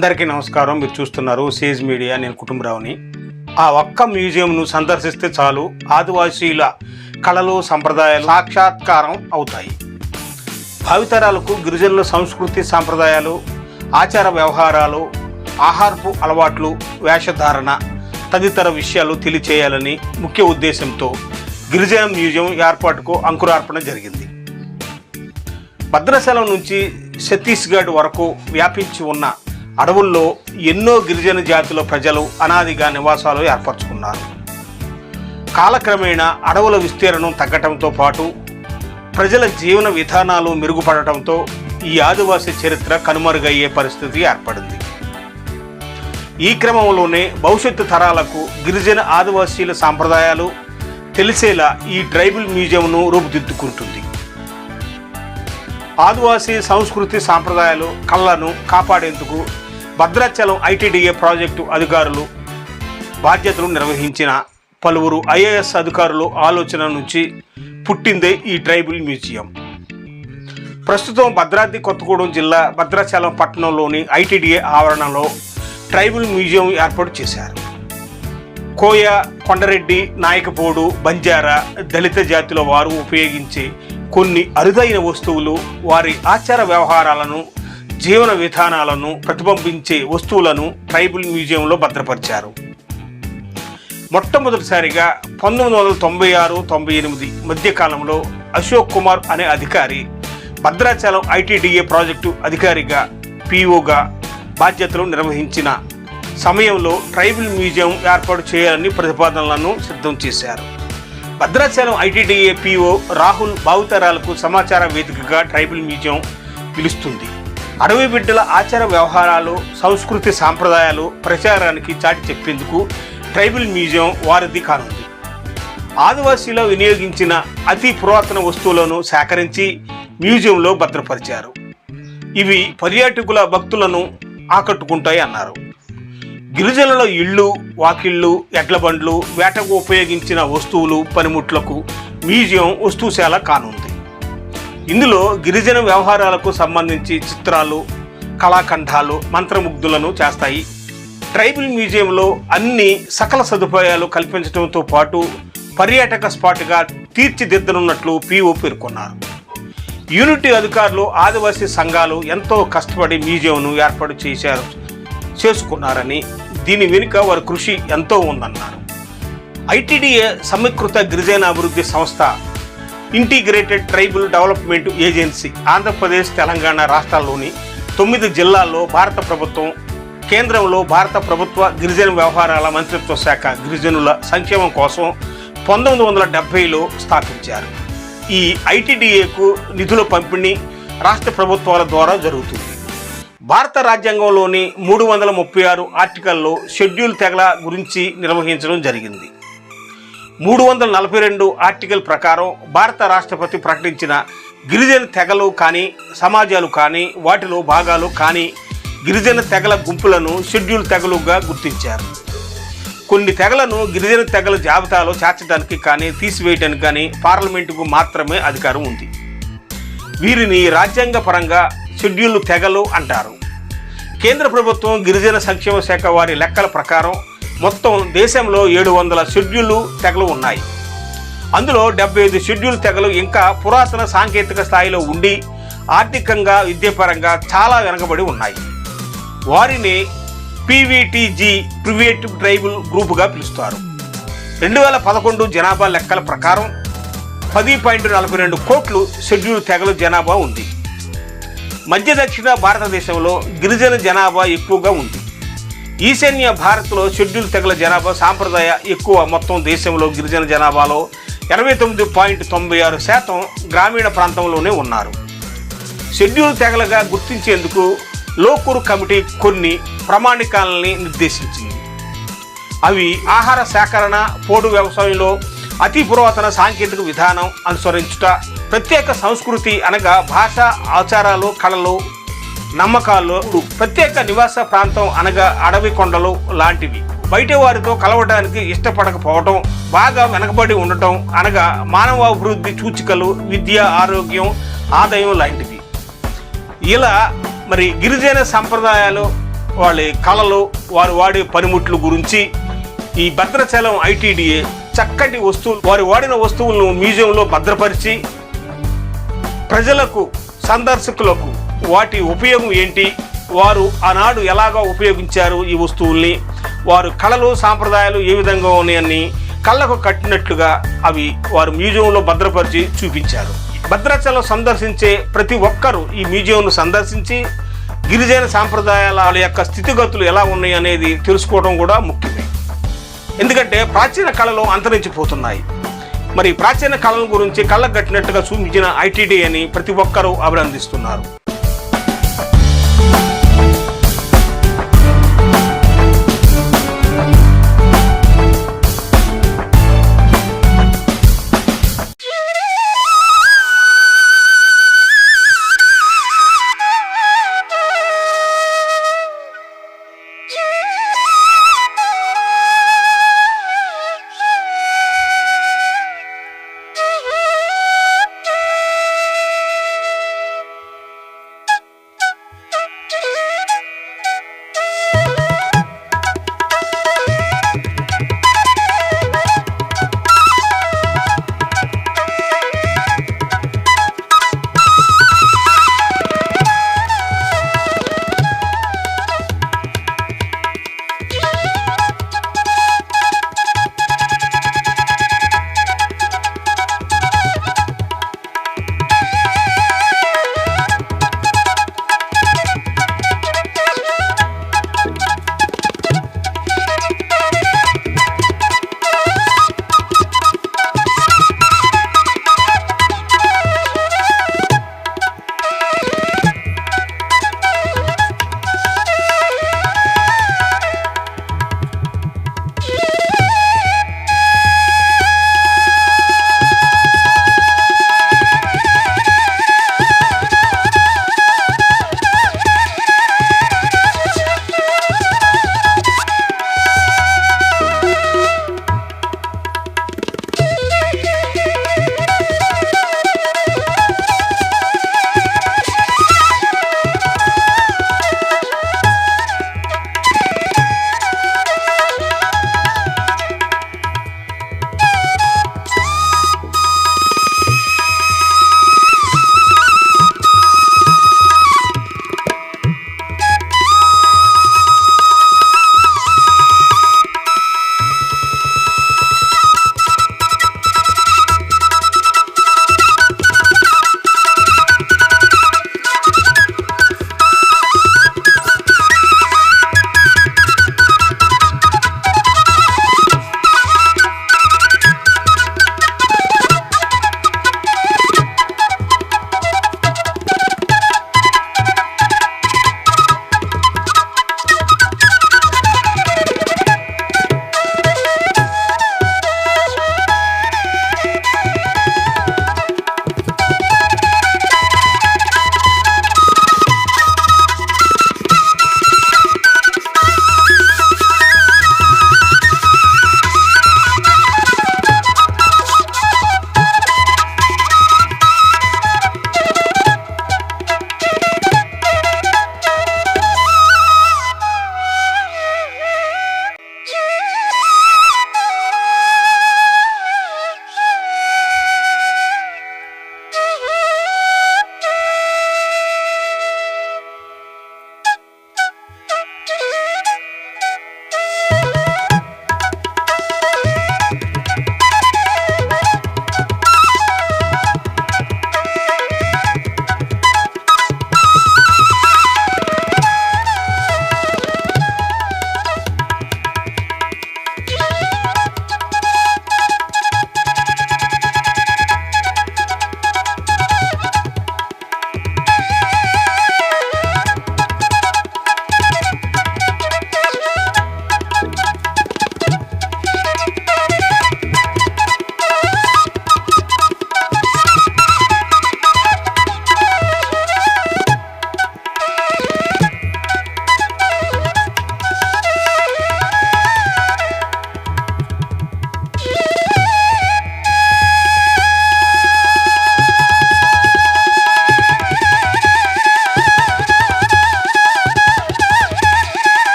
అందరికీ నమస్కారం. మీరు చూస్తున్నారు సేజ్ మీడియా. నేను కుటుంబరావుని. ఆ ఒక్క మ్యూజియంను సందర్శిస్తే చాలు ఆదివాసీల కళలు సంప్రదాయాలు సాక్షాత్కారం అవుతాయి. భావితరాలకు గిరిజనుల సంస్కృతి సాంప్రదాయాలు ఆచార వ్యవహారాలు ఆహారపు అలవాట్లు వేషధారణ తదితర విషయాలు తెలియచేయాలని ముఖ్య ఉద్దేశంతో గిరిజన మ్యూజియం ఏర్పాటుకు అంకురార్పణ జరిగింది. భద్రాచలం నుంచి ఛత్తీస్గఢ్ వరకు వ్యాపించి ఉన్న అడవుల్లో ఎన్నో గిరిజన జాతుల ప్రజలు అనాదిగా నివాసాలు ఏర్పరచుకున్నారు. కాలక్రమేణా అడవుల విస్తీర్ణం తగ్గటంతో పాటు ప్రజల జీవన విధానాలు మెరుగుపడటంతో ఈ ఆదివాసీ చరిత్ర కనుమరుగయ్యే పరిస్థితి ఏర్పడింది. ఈ క్రమంలోనే భవిష్యత్తు తరాలకు గిరిజన ఆదివాసీల సాంప్రదాయాలు తెలిసేలా ఈ ట్రైబల్ మ్యూజియంను రూపుదిద్దుకుంటుంది. ఆదివాసీ సంస్కృతి సాంప్రదాయాలు కళలను కాపాడేందుకు భద్రాచలం ఐటీడీఏ ప్రాజెక్టు అధికారులు బాధ్యతలు నిర్వహించిన పలువురు ఐఏఎస్ అధికారులు ఆలోచన నుంచి పుట్టిందే ఈ ట్రైబల్ మ్యూజియం. ప్రస్తుతం భద్రాద్రి కొత్తగూడెం జిల్లా భద్రాచలం పట్టణంలోని ఐటీడీఏ ఆవరణలో ట్రైబల్ మ్యూజియం ఏర్పాటు చేశారు. కోయ కొండరెడ్డి నాయకపోడు బంజారా దళిత జాతుల వారు ఉపయోగించే కొన్ని అరుదైన వస్తువులు వారి ఆచార వ్యవహారాలను జీవన విధానాలను ప్రతిబింబించే వస్తువులను ట్రైబల్ మ్యూజియంలో భద్రపరిచారు. మొట్టమొదటిసారిగా పంతొమ్మిది వందల తొంభై ఆరు తొంభై ఎనిమిది మధ్యకాలంలో అశోక్ కుమార్ అనే అధికారి భద్రాచలం ఐటీడీఏ ప్రాజెక్టు అధికారిగా పీఓగా బాధ్యతలు నిర్వహించిన సమయంలో ట్రైబల్ మ్యూజియం ఏర్పాటు చేయాలని ప్రతిపాదనలను సిద్ధం చేశారు. భద్రాచలం ఐటీడీఏ పిఓ రాహుల్ భావితరాలకు సమాచార వేదికగా ట్రైబల్ మ్యూజియం పిలుస్తుంది. అడవి బిడ్డల ఆచార వ్యవహారాలు సంస్కృతి సాంప్రదాయాలు ప్రచారానికి చాటి చెప్పేందుకు ట్రైబల్ మ్యూజియం వారిది కానుంది. ఆదివాసీలో వినియోగించిన అతి పురాతన వస్తువులను సేకరించి మ్యూజియంలో భద్రపరిచారు. ఇవి పర్యాటకుల భక్తులను ఆకట్టుకుంటాయి అన్నారు గిరిజనుల ఇళ్ళు వాకిళ్ళు ఎడ్ల బండ్లు వేటకు ఉపయోగించిన వస్తువులు పనిముట్లకు మ్యూజియం వస్తుశాల కానుంది. ఇందులో గిరిజన వ్యవహారాలకు సంబంధించి చిత్రాలు కళాఖండాలు మంత్రముగ్ధులను చేస్తాయి. ట్రైబల్ మ్యూజియంలో అన్ని సకల సదుపాయాలు కల్పించడంతో పాటు పర్యాటక స్పాట్గా తీర్చిదిద్దనున్నట్లు పీఓ పేర్కొన్నారు. యూనిటీ అధికారులు ఆదివాసీ సంఘాలు ఎంతో కష్టపడి మ్యూజియంను ఏర్పాటు చేశారు. చేసుకున్నారని దీని వెనుక వారి కృషి ఎంతో ఉందన్నారు. ఐటీడీఏ సమీకృత గిరిజన అభివృద్ధి సంస్థ integrated tribal development agency Andhra Pradesh Telangana రాష్ట్రాల్లోని తొమ్మిది జిల్లాల్లో భారత ప్రభుత్వం కేంద్రంలో భారత ప్రభుత్వ గిరిజన వ్యవహారాల మంత్రిత్వ శాఖ గిరిజనుల సంక్షేమం కోసం పంతొమ్మిది వందల డెబ్బైలో స్థాపించారు. ఈ ఐటీడీఏకు నిధుల పంపిణీ రాష్ట్ర ప్రభుత్వాల ద్వారా జరుగుతుంది. భారత రాజ్యాంగంలోని మూడు వందల ముప్పై ఆరు ఆర్టికల్లో షెడ్యూల్ తెగల గురించి నిర్వహించడం జరిగింది. మూడు వందల నలభై రెండు ఆర్టికల్ ప్రకారం భారత రాష్ట్రపతి ప్రకటించిన గిరిజన తెగలు కానీ సమాజాలు కానీ వాటిలో భాగాలు కానీ గిరిజన తెగల గుంపులను షెడ్యూల్ తెగలుగా గుర్తించారు. కొన్ని తెగలను గిరిజన తెగల జాబితాలో చేర్చడానికి కానీ తీసివేయడానికి కానీ పార్లమెంటుకు మాత్రమే అధికారం ఉంది. వీరిని రాజ్యాంగపరంగా షెడ్యూల్ తెగలు అంటారు. కేంద్ర ప్రభుత్వం గిరిజన సంక్షేమ శాఖ వారి లెక్కల ప్రకారం మొత్తం దేశంలో ఏడు వందల షెడ్యూల్ తెగలు ఉన్నాయి. అందులో డెబ్బై ఐదు షెడ్యూల్ తెగలు ఇంకా పురాతన సాంకేతిక స్థాయిలో ఉండి ఆర్థికంగా విద్యాపరంగా చాలా వెనకబడి ఉన్నాయి. వారిని పీవీటీజీ ప్రివేట్ ట్రైబల్ గ్రూపుగా పిలుస్తారు. రెండు వేల పదకొండు జనాభా లెక్కల ప్రకారం పది పాయింట్ నలభై రెండు కోట్లు షెడ్యూల్ తెగల జనాభా ఉంది. మధ్య దక్షిణ భారతదేశంలో గిరిజన జనాభా ఎక్కువగా ఉంది. ఈశాన్య భారత్లో షెడ్యూల్ తెగల జనాభా సాంప్రదాయ ఎక్కువ. మొత్తం దేశంలో గిరిజన జనాభాలో ఎనభై తొమ్మిది పాయింట్ తొంభై ఆరు శాతం గ్రామీణ ప్రాంతంలోనే ఉన్నారు. షెడ్యూల్ తెగలుగా గుర్తించేందుకు లోకూరు కమిటీ కొన్ని ప్రమాణికాలని నిర్దేశించింది. అవి ఆహార సేకరణ పోడు వ్యవసాయంలో అతి పురాతన సాంకేతిక విధానం అనుసరించుట ప్రత్యేక సంస్కృతి అనగా భాష ఆచారాలు కళలు నమ్మకాలు ప్రత్యేక నివాస ప్రాంతం అనగా అడవి కొండలు లాంటివి. బయట వారితో కలవడానికి ఇష్టపడకపోవటం బాగా వెనకబడి ఉండటం అనగా మానవ అభివృద్ధి సూచికలు విద్య ఆరోగ్యం ఆదాయం లాంటివి. ఇలా మరి గిరిజన సంప్రదాయాలు వాళ్ళ కళలు వారు వాడే పనిముట్లు గురించి ఈ భద్రాచలం ఐటీడీఏ చక్కటి వస్తువులు వారు వాడిన వస్తువులను మ్యూజియంలో భద్రపరిచి ప్రజలకు సందర్శకులకు వాటి ఉపయోగం ఏంటి? వారు ఆనాడు ఎలాగా ఉపయోగించారు ఈ వస్తువుల్ని? వారు కళలు సాంప్రదాయాలు ఏ విధంగా ఉన్నాయని కళ్ళకు కట్టినట్లుగా అవి వారు మ్యూజియంలో భద్రపరిచి చూపించారు. భద్రాచలం సందర్శించే ప్రతి ఒక్కరూ ఈ మ్యూజియంను సందర్శించి గిరిజన సాంప్రదాయాల వాళ్ళ యొక్క స్థితిగతులు ఎలా ఉన్నాయి అనేది తెలుసుకోవడం కూడా ముఖ్యం ఎందుకంటే ప్రాచీన కళలు అంతరించిపోతున్నాయి. మరి ప్రాచీన కళల గురించి కళ్ళకు కట్టినట్టుగా చూపించిన ఐటీడీ అని ప్రతి ఒక్కరూ అభినందిస్తున్నారు.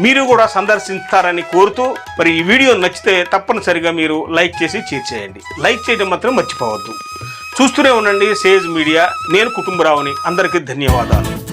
మీరు కూడా సందర్శిస్తారని కోరుతూ మరి ఈ వీడియో నచ్చితే తప్పనిసరిగా మీరు లైక్ చేసి షేర్ చేయండి. లైక్ చేయడం మాత్రం మర్చిపోవద్దు. చూస్తూనే ఉండండి సేజ్ మీడియా. నేను కుటుంబరావుని. అందరికీ ధన్యవాదాలు.